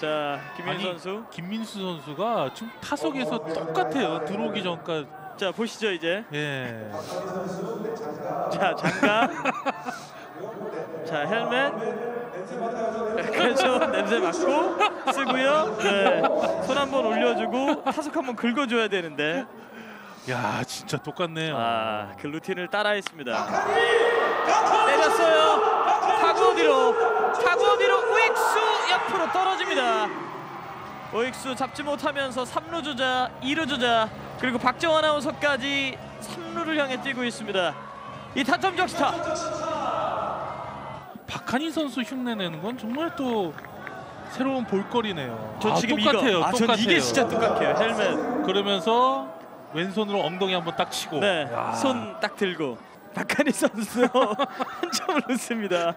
자 김민 선수. 김민수 선수가 지금 타석에서 똑같아요. 들어오기 전까지. 자 보시죠 이제. 예. 자 장갑. 자 헬멧. 그래서 냄새 맡고 쓰고요. 네. 손 한번 올려주고 타석 한번 긁어줘야 되는데. 야 진짜 똑같네요. 아 그 루틴을 따라했습니다. 때렸어요. 타구 어디로? 타구 어디로? 우익수 옆으로 우익수 잡지 못하면서 3루 주자, 2루 주자 그리고 박정원 아나운서까지 3루를 향해 뛰고 있습니다. 이 타점 적시타. 박한희 선수 흉내내는 건 정말 또 새로운 볼거리네요. 저 아, 지금 똑같아요. 이거. 아, 전 똑같아요. 이게 진짜 똑같아요. 헬멧. 그러면서 왼손으로 엉덩이 한번 딱 치고. 네, 야. 손딱 들고 박한희 선수 한 점을 넣습니다.